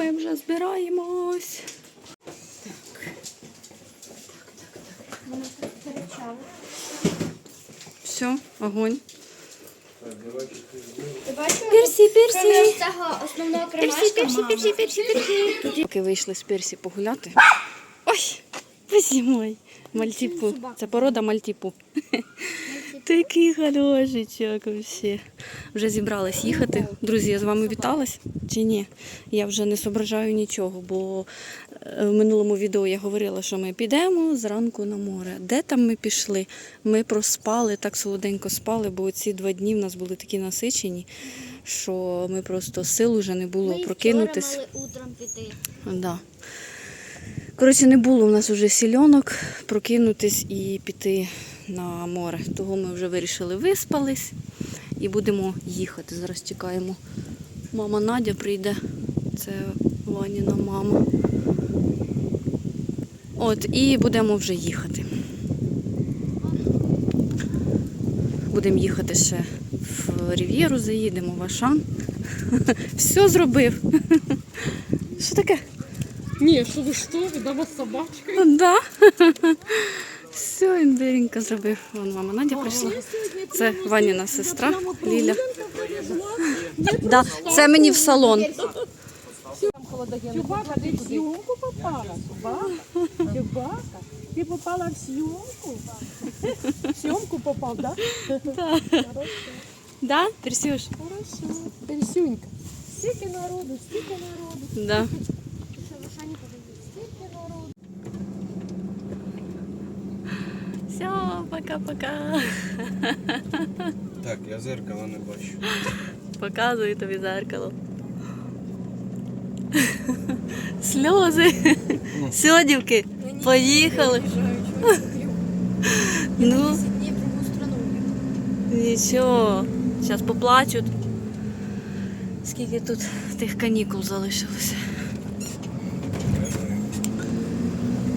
ми вже збираємось. Все, огонь. Ти бачиш? Персі, персі. Крім цього основного кремашка, мама. персі, персі. Поки вийшли з персі погуляти. Ой, боже. Мальтіпу. Це порода мальтіпу. Такий хорошичок вообще. Вже зібралась їхати. Друзі, я з вами віталась чи ні? Я вже не зображаю нічого, бо е, в минулому відео я говорила, що ми підемо зранку на море. Де там ми пішли? Ми проспали, так солоденько спали, бо ці два дні в нас були такі насичені, що ми просто сил вже не було Ми прокинутись. вчора мали утром піти. Да. Коротше, не було в нас вже сільонок прокинутись і піти на море. Того ми вже вирішили виспались і будемо їхати. Зараз чекаємо. Мама Надя прийде. Це Ваніна мама. От, і будемо вже їхати. Будемо їхати ще в Рів'єру, заїдемо в Ашан. Все зробив. Що таке? Ні, що ви що, віддава собачка. Да. Все, імбиренько зробив. Вон мама Надя прийшла. Це Ваніна сестра Ліля. Да, це мені в салон. Чубака, ти в зйомку попала? Чубака, Чубака, ти попала в зйомку? В зйомку попав, да? Да, Персюш? Хорошо. Персюнька. Стільки народу, стільки народу. Да. Що, в Ашані подивитися? Стільки народу. Все, пока-пока. Так, я зеркала не бачу. Показую тобі зеркало. Сльози. Сьодівки. Поїхали. Ну, Дні в другу страну. Нічого, зараз поплачуть. Скільки тут тих канікул залишилося.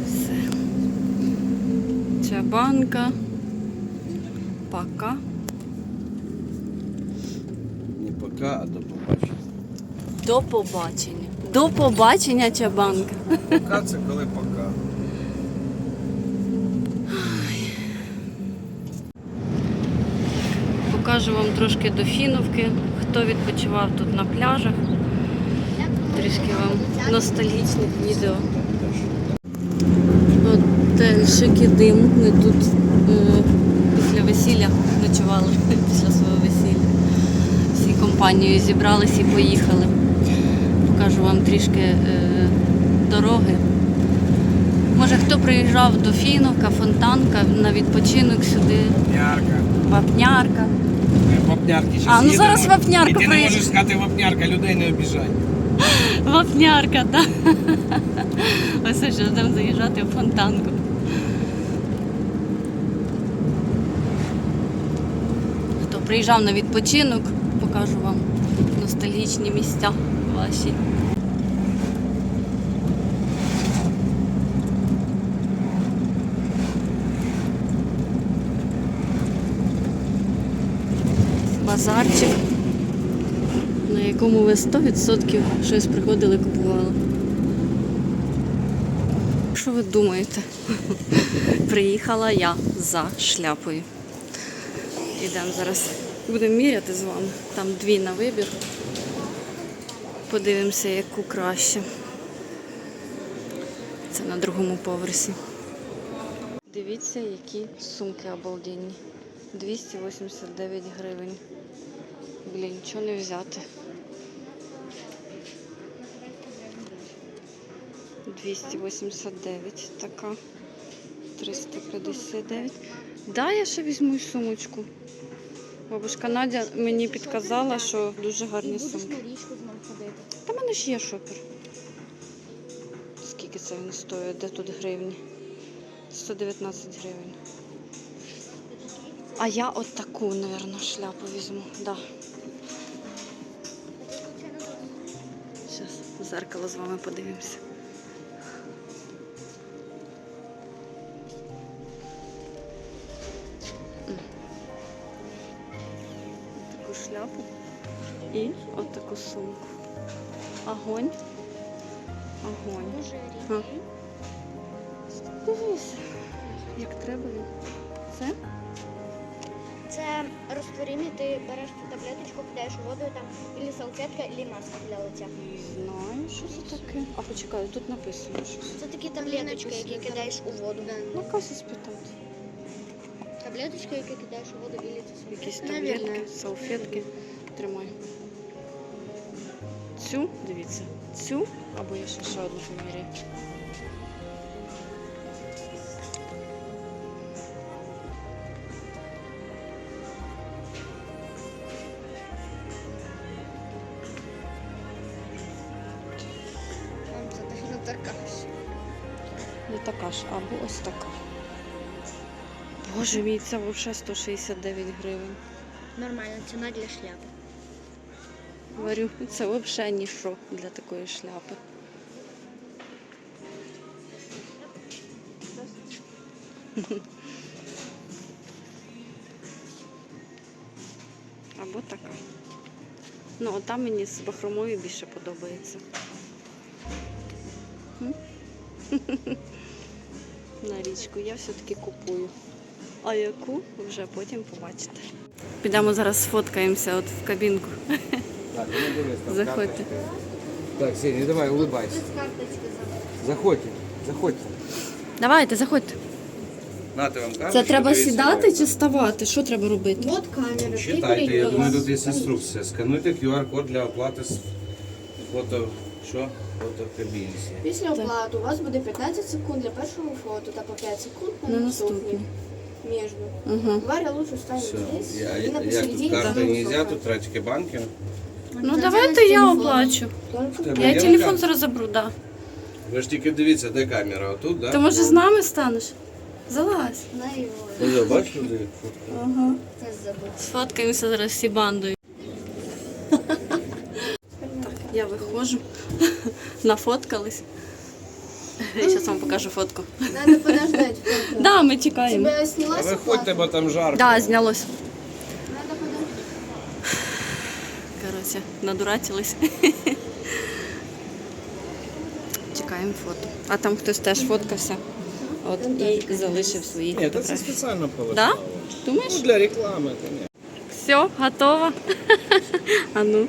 Все. Чабанка. Пока. Не пока, а до побачення. До побачення. До побачення, чабанка. Пока це коли пока. Покажу вам трошки до Фіновки, хто відпочивав тут на пляжах. Трішки вам ностальгічних відео. Готель Шикідим. Ми тут е, весілля ночували після свого весілля. Всі компанією зібрались і поїхали. Покажу вам трішки е, дороги. Може хто приїжджав до Фіновка, Фонтанка на відпочинок сюди, Вапнярка. Вапнярка. Вапнярки А, ну зараз вапнярка І ти не можеш сказати вапнярка, людей не обіжай. Вапнярка, так. Ось що будемо заїжджати в фонтанку. Приїжджав на відпочинок, покажу вам ностальгічні місця ваші. Базарчик на якому ви 100% щось приходили купували. Що ви думаєте? Приїхала я за шляпою. Ідемо зараз. Будемо міряти з вами. Там дві на вибір. Подивимося, яку краще. Це на другому поверсі. Дивіться, які сумки обалденні. 289 гривень. Блін, нічого не взяти. 289 така. 359. Да, я ще візьму сумочку. Бабушка Надя мені підказала, що дуже гарні сумки. Та в мене ж є шопер. Скільки це він стоїть? Де тут гривні? 119 гривень. А я от таку, мабуть, шляпу візьму. Да. Зараз зеркало з вами подивимося. І сумку. Огонь. Огонь. Дуже рідкий. Дивись, як треба. Це? Це розтворимі, ти береш цю таблеточку, кидаєш у воду, там ілі салфетка, ілі маска для лиця. Знаю, що це таке. А почекай, тут написано щось. Це такі таблеточки, які кидаєш у воду. Ну, Кася спитати. Таблеточки, які кидаєш у воду, ілі це салфетка. Якісь таблетки, салфетки. Тримай. Цю, дивіться, цю, або я ще ще одну поміряю. Не така ж. Не така ж, або ось така. Боже мій, це взагалі 169 гривень. Нормальна ціна для шляпи. Говорю, це взагалі ніщо для такої шляпи. Або така. Ну, от там мені з бахромою більше подобається. На річку я все-таки купую. А яку вже потім побачите. Підемо зараз сфоткаємося от в кабінку. Заходьте. Так, Сеня, давай, улыбайся. Заходьте, заходьте. Давайте, заходьте. Нате вам карточку. Це треба дивіться, сідати чи ставати? Що треба робити? От камера. Читайте, я думаю, тут є інструкція. Скануйте QR-код для оплати з фото, що? Фотокабінці. Після оплати у вас буде 15 секунд для першого фото та по 5 секунд на, На наступні. Между. Угу. Варя лучше встанет здесь Я, и на як тут посередине карта там нельзя, высоко. тут банки. Ну давайте я оплачу. Тебе Я є телефон карта? зараз заберу, да. Ви ж тільки дивіться, де камера, отут, Ти може з нами станеш? Залазь. На його. Ось, бачиш, фоткали? Ага. Це забув. Сфоткаємося зараз всі бандою. Так, я виходжу. Нафоткались. Я зараз вам покажу фотку. Надо подождать. Да, ми чекаємо. Тебя сняла А виходьте, бо там жарко. Да, знялось. Надо подождать. Коротше, надурачились. Чекаємо фото. А там хтось теж фоткався. От і залишив свої Ні, це фотографії. спеціально Да? полишало. Думаєш? Ну, для реклами, конечно. Все, готово. А ну.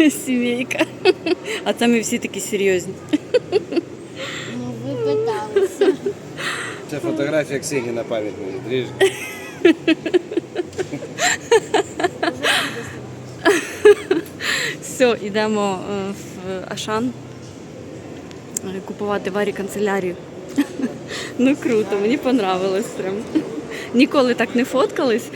Сімейка. А це ми всі такі серйозні. Ну, ви питалися. Це фотографія Ксені на пам'ять мені. Дріж. Все, йдемо е, в Ашан е, купувати варі канцелярію. Ну круто, мені понравилось прям. Ніколи так не фоткались.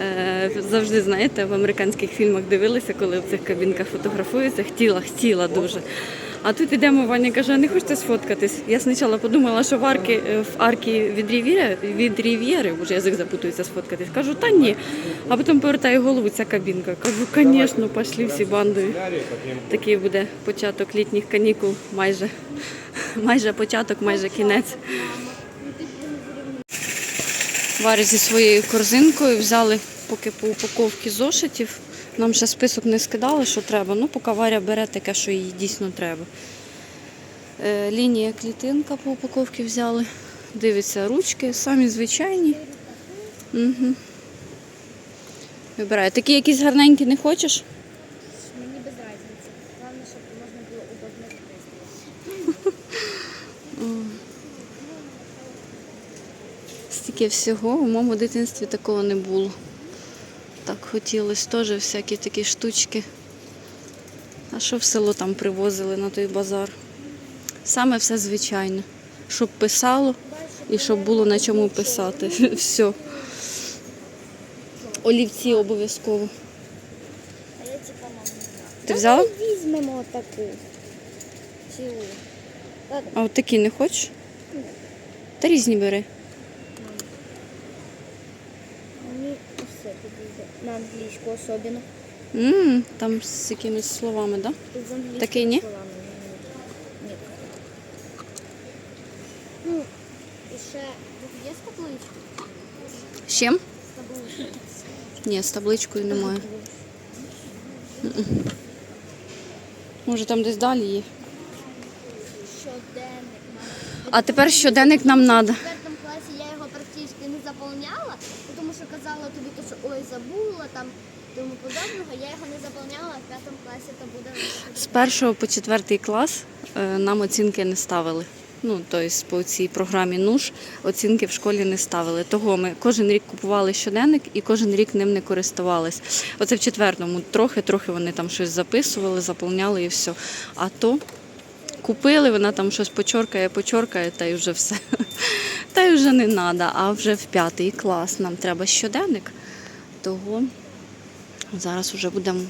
Е, Завжди, знаєте, в американських фільмах дивилися, коли в цих кабінках фотографуються. Хотіла, хотіла дуже. А тут йдемо, Ваня каже, не хочете сфоткатись? Я спочатку подумала, що в арки, е, в арки від Рів'єри, від Рів'єри, вже язик запутується сфоткатись. Кажу, та ні. А потім повертаю голову, ця кабінка. Кажу, звісно, пішли всі бандою. Такий буде початок літніх канікул, майже, майже початок, майже кінець. Варя зі своєю корзинкою взяли поки по упаковці зошитів. Нам ще список не скидали, що треба. Ну, поки Варя бере таке, що їй дійсно треба. Е, лінія клітинка по упаковці взяли. Дивиться ручки, самі звичайні. Угу. Вибирає. Такі якісь гарненькі не хочеш? Мені без різниці. Головне, щоб можна було удобно використовувати. Стільки всього у моєму дитинстві такого не було. Хотілося теж всякі такі штучки. А що в село там привозили на той базар? Саме все звичайне. Щоб писало і щоб було на чому писати. Все. Олівці обов'язково. А я маму. Ти взяла? Візьмемо таку. Цілу. А от такі не хочеш? Та різні бери. Мені все підійде. На англійську особливо. м там з якимись словами, так? Да? З Такий ні? словами. Ні. Ну, і ще є табличка? З чим? Табличка. Ні, з табличкою немає. Може там десь далі є. Щоденник. А тепер щоденник нам треба. В четвертому класі я його практично не заповняла, тому що казала тобі, то, що ой, забула там тому подобного. Я його не заповняла, в п'ятому класі то буде. З першого по четвертий клас е, нам оцінки не ставили. Ну, тобто по цій програмі НУШ оцінки в школі не ставили. Того ми кожен рік купували щоденник і кожен рік ним не користувались. Оце в четвертому трохи-трохи вони там щось записували, заповняли і все. А то купили, вона там щось почоркає, почоркає, та й вже все. Та й вже не треба. А вже в п'ятий клас нам треба щоденник. Того зараз вже будемо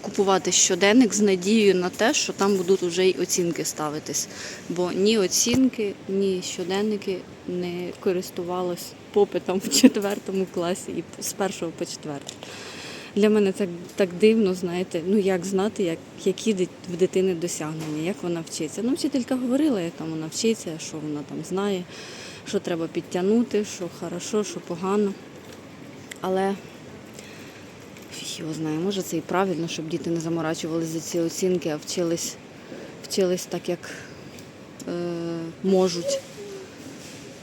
купувати щоденник з надією на те, що там будуть вже й оцінки ставитись. Бо ні оцінки, ні щоденники не користувались попитом в четвертому класі і з першого по четвертий. Для мене це так дивно, знаєте, ну як знати, як, які в дитини досягнення, як вона вчиться. Ну, вчителька говорила, як там вона вчиться, що вона там знає, що треба підтягнути, що хорошо, що погано. Але Фіг його знає, може це і правильно, щоб діти не заморачувалися за ці оцінки, а вчились, вчились так, як е, можуть.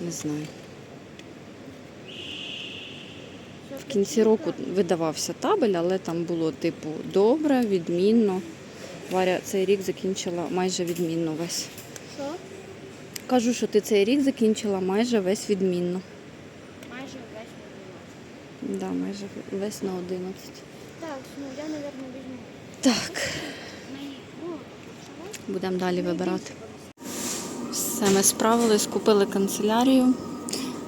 Не знаю. В кінці року видавався табель, але там було типу добре, відмінно. Варя цей рік закінчила майже відмінно весь. Що? Кажу, що ти цей рік закінчила майже весь відмінно. Да, майже весь на 11. Так, ну я, мабуть, візьму. Так. Будемо далі вибирати. Все, ми справились, купили канцелярію.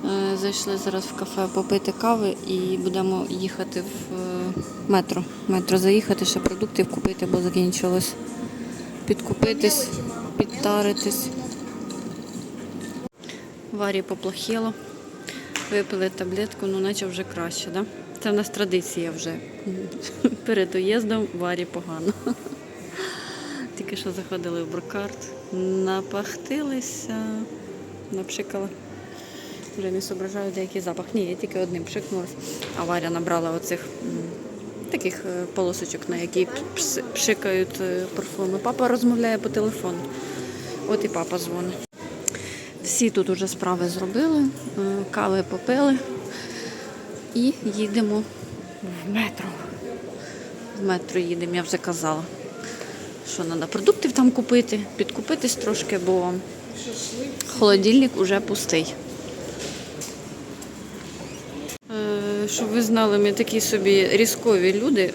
Е, Зайшли зараз в кафе попити кави і будемо їхати в е, метро. В Метро заїхати, ще продуктів купити, бо закінчилось. Підкупитись, підтаритись. Варі поплохіло. Випили таблетку, ну наче вже краще, да? Це в нас традиція вже. Перед доїздом варі погано. Тільки що заходили в брокарт, напахтилися, напшикала. Вже не зображаю деякий запах. Ні, я тільки одним пшикнулась. А Варя набрала оцих таких е, полосочок, на які пшикають е, парфуми. Папа розмовляє по телефону. От і папа дзвонить. Всі тут уже справи зробили, е, кави попили і їдемо в метро. В метро їдемо, я вже казала, що треба продуктів там купити, підкупитись трошки, бо холодильник уже пустий. Е, Щоб ви знали, ми такі собі різкові люди.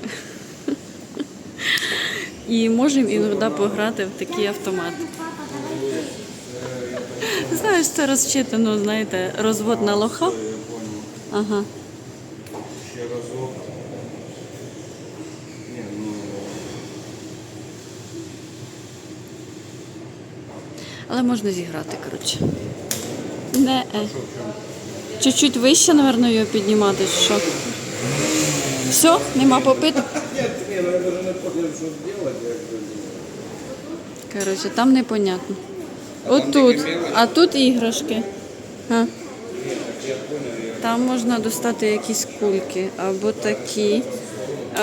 І можемо іноді пограти в такий автомат. Знаєш, це розчитано, знаєте, розвод на лоха. Ага. Ще разок. Але можна зіграти, коротше. Не. е. Чуть-чуть вище, напевно, його піднімати, чи що. Все, нема ну я даже не понял, что делать. Я говорю, Коротше, там непонятно. Отут. А тут іграшки. А. я я Там можна достати якісь кульки, або такі,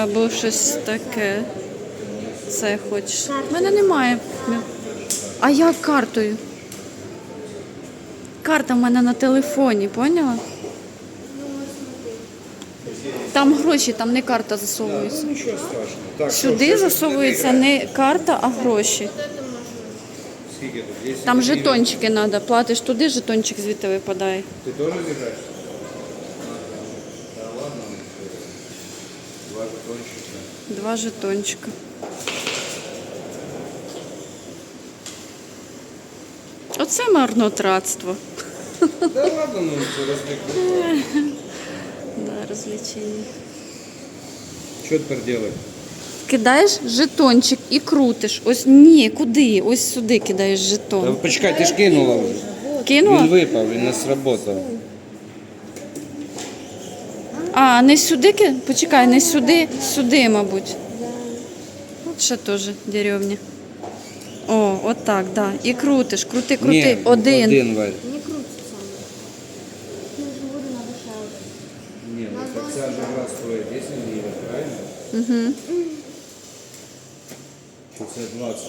або щось таке. Це хочеш. У мене немає. А як картою? Карта в мене на телефоні, поняла? Там гроші, там не карта засовується. Так, Сюди засовується не карта, а гроші. Скільки тут? 10 Там жетончики треба. Платиш туди, жетончик звідти випадає. Ты тоже играешь? Да ладно, два жетончика. Два жетончика. Оце марнотратство. Да ладно, ну это развлекай. Да, розвлечення. Что теперь делать? Кидаєш жетончик і крутиш. Ось ні, куди? Ось сюди кидаєш Да, жетон. почекай, ти ж кинула вже. Кинула? Він випав, він не сработав. А, не сюди ки- Почекай, не сюди, сюди, мабуть. От ще теж деревня. О, от так, да. І крутиш, крути, крути. Ні, один. Один, Варь. Не буде надо ще. Ні, ну так ця ж гра стоїть 10 гривень, правильно? Угу. Це 20?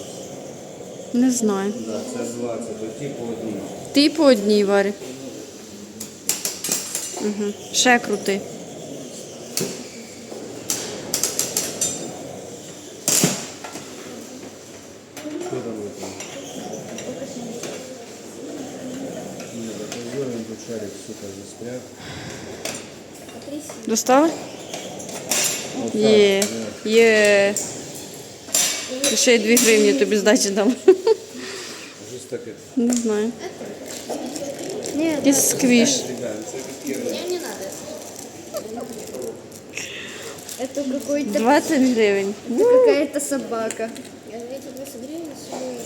Не знаю. Да, це 20, оті по одній. Ти по одній варі. Угу. Ще крути. Що? Ні, так озорим тут шарик, сука, застряг. Достали? Є. Є. Ще й 2 гривні тобі здачі дам. Щось таке. Не знаю. Нет, Якийсь сквіш. Ребят, це від Мне не надо. это какой-то 20 гривень. это какая-то собака. Я эти 20 гривен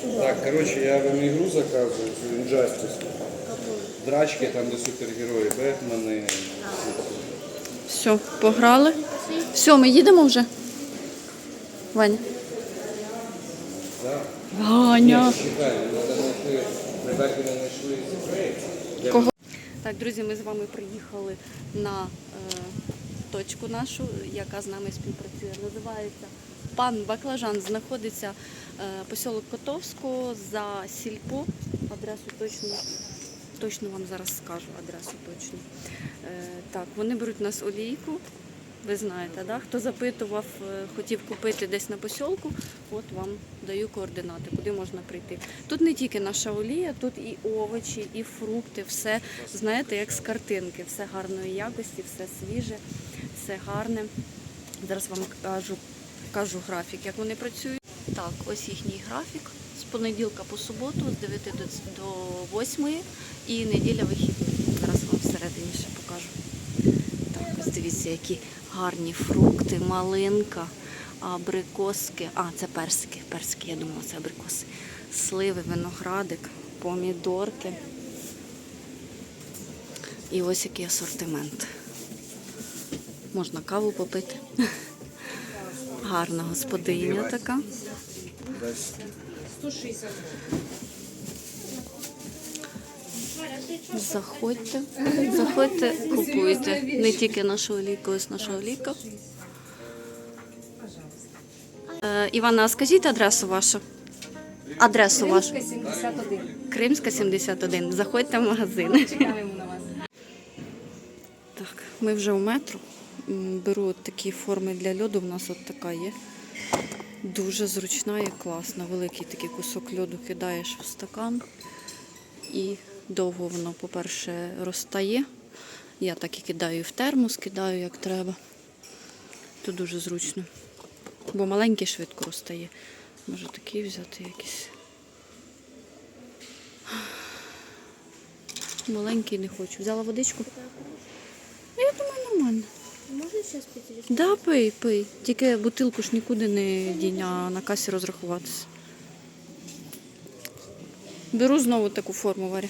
свою. Так, коротше, я вам ігру заказую, цю Injustice. Драчки, там де супергерої, Бетмени. Все, пограли. Все, ми їдемо вже. Ваня. закрити. Кого? Так, друзі, ми з вами приїхали на е, точку нашу, яка з нами співпрацює. Називається Пан Баклажан. Знаходиться е, посілок Котовського за сільпо. Адресу точно, точно вам зараз скажу адресу точно. Е, так, вони беруть у нас олійку. Ви знаєте, да? хто запитував, е, хотів купити десь на посілку, от вам даю координати, куди можна прийти. Тут не тільки наша олія, тут і овочі, і фрукти, все, знаєте, як з картинки, все гарної якості, все свіже, все гарне. Зараз вам кажу, кажу графік, як вони працюють. Так, ось їхній графік. З понеділка по суботу, з 9 до, до 8 і неділя вихідний. Зараз вам всередині ще покажу. Дивіться, які гарні фрукти, малинка, абрикоски. А, це персики. Персики, я думала, це абрикоси. Сливи, виноградик, помідорки. І ось який асортимент. Можна каву попити. Гарна господиня така. Заходьте, заходьте, купуйте. Не тільки нашу олійку, ось наша олійка. Е, Івана, а скажіть адресу вашу. Адресу вашу. 71. Кримська 71. Заходьте в магазин. Чекаємо на вас. Так, ми вже у метро. М, Беру от такі форми для льоду. У нас от така є. Дуже зручна і класна. Великий такий кусок льоду кидаєш в стакан. І довго воно, по-перше, розтає. Я так і кидаю в термос, кидаю як треба. То дуже зручно. Бо маленький швидко розтає. Може такий взяти якийсь. Маленький не хочу. Взяла водичку. Я думаю, нормально. Можно сейчас пить Да, пий, пий. Тільки бутилку ж нікуди не дінь, а на касі розрахуватися. Беру знову таку форму Варя.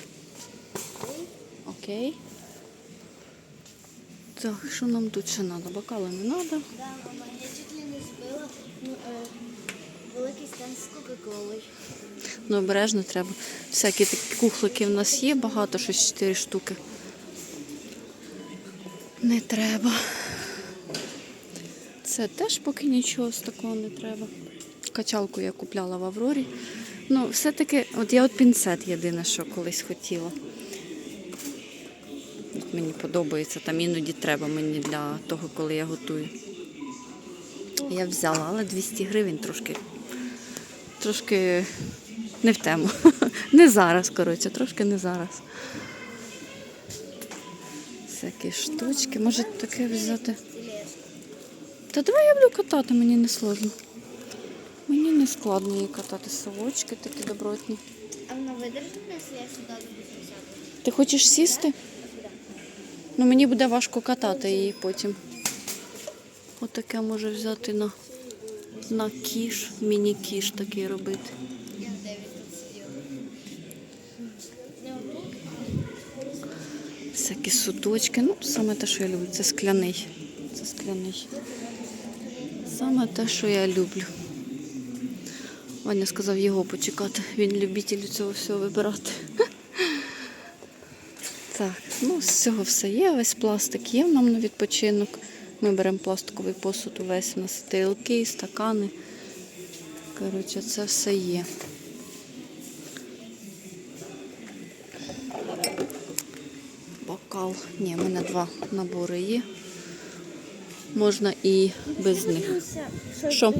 Окей. Так, що нам тут ще треба? Бокали не треба. Да, мама, я чуть ли не збила ну, е, великий стенд з Кока-Колою. Ну, обережно треба. Всякі такі кухлики в нас є, багато, щось 4 штуки. Не треба. Це теж поки нічого з такого не треба. Качалку я купляла в Аврорі. Ну, все-таки, от я от пінцет єдине, що колись хотіла. Мені подобається, там іноді треба мені для того, коли я готую. Я взяла, але 200 гривень трошки трошки не в тему. Не зараз, коротше, трошки не зараз. Всякі штучки. Може таке взяти. Та давай я буду катати, мені не сложно. Мені не складно її катати. Совочки такі добротні. А вона видержить, якщо я сюди буду сяду? Ти хочеш сісти? Ну мені буде важко катати її потім. Отаке може взяти на, на кіш, міні-кіш такий робити. Всякі судочки. Ну, саме те, що я люблю, це скляний. Це скляний. Саме те, що я люблю. Ваня сказав його почекати. Він любитель цього всього вибирати. Так, ну з цього все є. Весь пластик є нам на відпочинок. Ми беремо пластиковий посуд увесь. У нас стакани. Коротше, це все є. Бокал. Ні, в мене два набори є. Можна і без них. Що?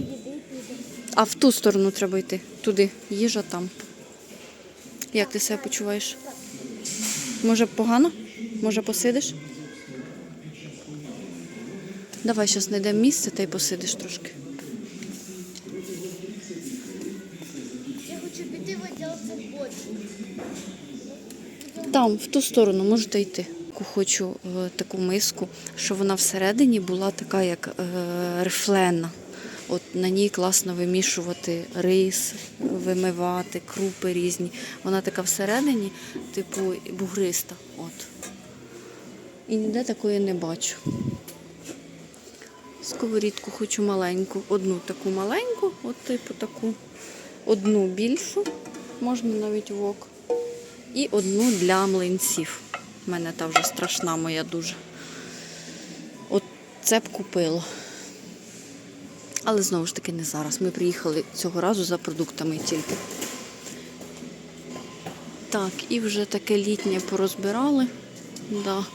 А в ту сторону треба йти. Туди. Їжа там. Як ти себе почуваєш? Може погано? Може посидиш? Давай зараз знайдемо місце та й посидиш трошки. Я хочу піти в відділ футбольний. Там, в ту сторону, можете йти. Хочу е, таку миску, що вона всередині була така, як е, рифлена. От на ній класно вимішувати рис, вимивати, крупи різні. Вона така всередині, типу бугриста. От. І ніде такої не бачу. Сковорідку хочу маленьку, одну таку маленьку, от типу таку, одну більшу, можна навіть вок і одну для млинців. У мене та вже страшна моя дуже. От це б купила. Але знову ж таки не зараз. Ми приїхали цього разу за продуктами тільки. Так, і вже таке літнє порозбирали. Да.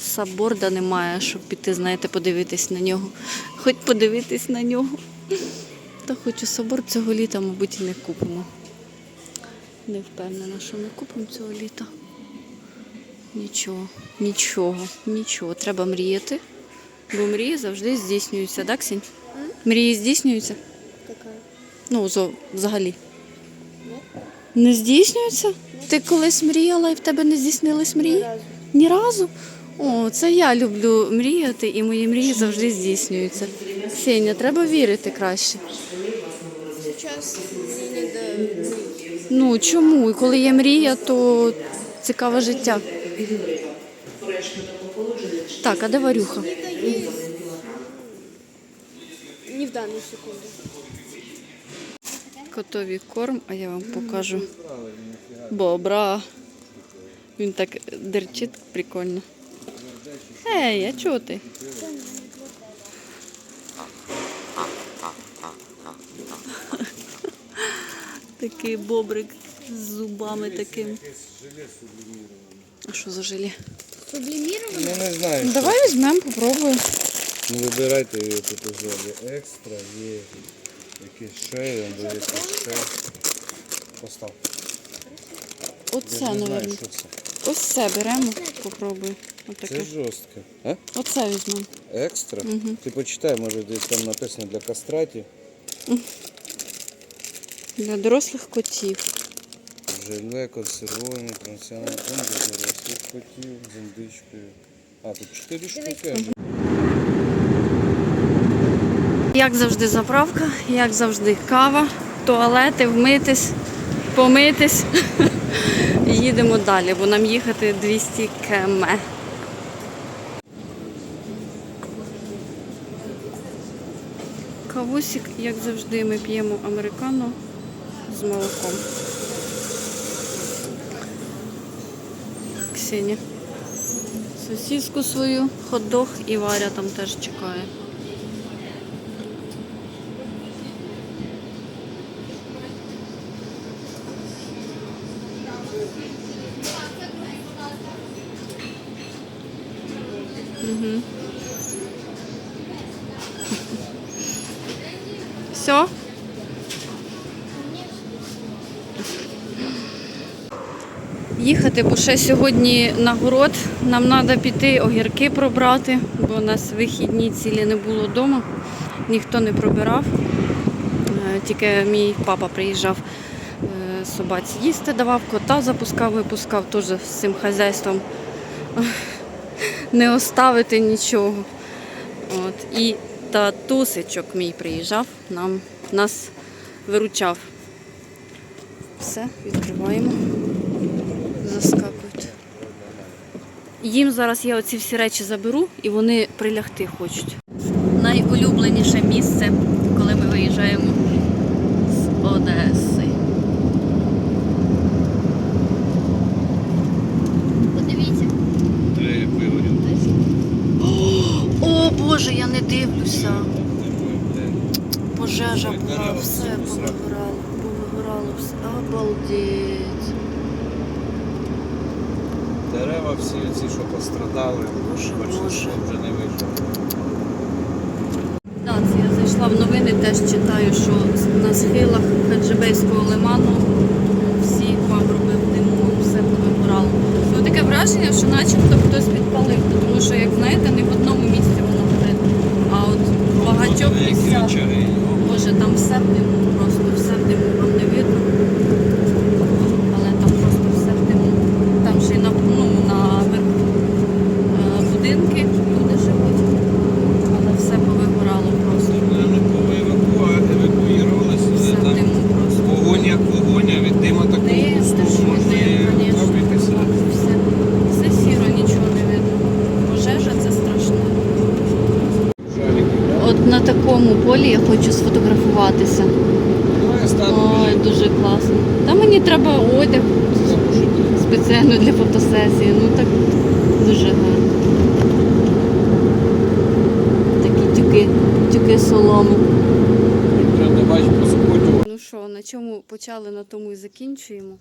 Саборда немає, щоб піти, знаєте, подивитись на нього. Хоч подивитись на нього. Та хочу собор цього літа, мабуть, і не купимо. Не впевнена, що ми купимо цього літа. Нічого, нічого, нічого. Треба мріяти. Бо мрії завжди здійснюються, так, Ксінь? Мрії здійснюються? Така. Ну, зо- взагалі. Не здійснюються? Ти колись мріяла і в тебе не здійснились мрії? Ні разу? О, це я люблю мріяти, і мої мрії завжди здійснюються. Ксенія, треба вірити краще. Зараз не до Ну чому? І коли є мрія, то цікаве життя. Так, а де Варюха? не в дану секунду. Котові корм, а я вам покажу бобра. Він так дерчить прикольно. Ей, а чого ти? Такий бобрик з зубами такими. А що за желе? Субліміровано? Ну не знаю. Давай візьмемо, попробуємо. Ну вибирайте тут уже екстра, є якісь ще, є якісь ще. Постав. Оце, Я не знаю, мабуть. що це. Ось це беремо, попробуй. Це Отаке. жорстке. А? Оце візьмемо. Екстра? Ти почитай, може десь там написано для кастратів. Для дорослих котів. Желе, консервовані, трансіональні для дорослих котів з індичкою. А, тут чотири штуки. Як завжди заправка, як завжди кава, туалети, вмитись, помитись. Їдемо далі, бо нам їхати 200 км. Кавусик, як завжди, ми п'ємо американо з молоком. Ксеня. Сосиску свою, хот-дог і Варя там теж чекає. Все? Їхати, бо ще сьогодні на город. Нам треба піти огірки пробрати, бо у нас вихідні цілі не було вдома. Ніхто не пробирав. Е, Тільки мій папа приїжджав е, собаці їсти, давав, кота запускав, випускав теж з цим хазяйством. Не оставити нічого. От. І татусичок мій приїжджав, нам, нас виручав. Все, відкриваємо. Їм зараз я оці всі речі заберу і вони прилягти хочуть. Найулюбленіше місце, коли ми виїжджаємо з Одеси. Подивіться. О, Боже, я не дивлюся. Боже, пожежа Ой, була, дерева все всі посрали. повигорало, повигорало все. Обалдеть. Дерева всі ці, що пострадали, хоч що вже не вийшов. Так, я зайшла в новини, теж читаю, що на схилах Хаджибейського лиману всі пагорби в диму, все повигорало. Ну таке враження, що начебто хтось підпалив, тому що, як знаєте, не в одному місці воно горить, а от в багатьох Вони які місцях. очаги. Боже, там все в диму, просто все в диму, вам не видно. Але там просто все в диму. Там ще й на, ну, на верху е, будинки люди живуть, але все повигорало просто. Вони евакуювалися, Все в там диму просто. вогонь як вогонь, а від дима такого Дим, густого ти що, можна дим, і звісно. зробитися. Все, все сіро, нічого не видно. Пожежа це страшно. Жаліки. От на такому полі я хочу сфотографуватися. Ну, я стану Ой, дуже класно. Та мені треба одяг спеціально для фотосесії. Ну так дуже гарно. Такі тюки, тюки соломи. Ну що, на чому почали, на тому і закінчуємо.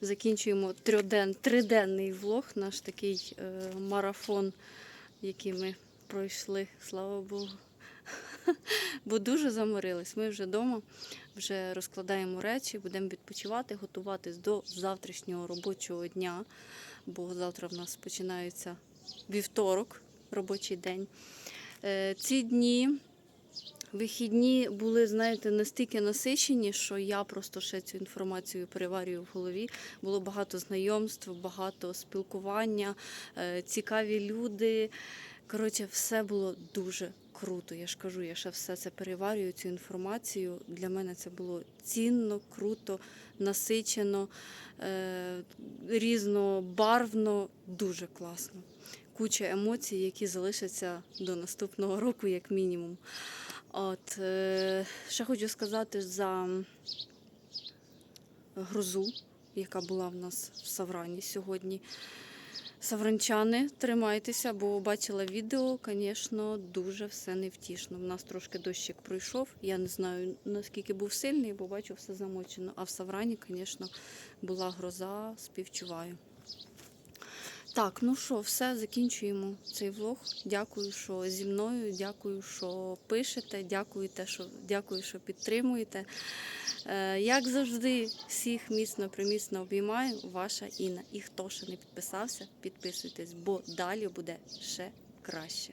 Закінчуємо трьоден, триденний влог, наш такий е, марафон, який ми пройшли, слава Богу. Бо дуже заморились. Ми вже вдома, вже розкладаємо речі, будемо відпочивати, готуватись до завтрашнього робочого дня, бо завтра в нас починається вівторок, робочий день. Е, Ці дні Вихідні були, знаєте, настільки насичені, що я просто ще цю інформацію переварюю в голові. Було багато знайомств, багато спілкування, е, цікаві люди. Коротше, все було дуже круто. Я ж кажу, я ще все це переварюю, цю інформацію. Для мене це було цінно, круто, насичено, е, різнобарвно, дуже класно. Куча емоцій, які залишаться до наступного року, як мінімум. От, е, ще хочу сказати за грозу, яка була в нас в Саврані сьогодні. Савранчани, тримайтеся, бо бачила відео, звісно, дуже все невтішно. У нас трошки дощик пройшов. Я не знаю, наскільки був сильний, бо бачу, все замочено. А в Саврані, звісно, була гроза, співчуваю. Так, ну що, все, закінчуємо цей влог. Дякую, що зі мною. Дякую, що пишете. Дякую, те, що, дякую, що підтримуєте. Е, як завжди, всіх міцно приміцно обіймаю. Ваша Інна. І хто ще не підписався, підписуйтесь, бо далі буде ще краще.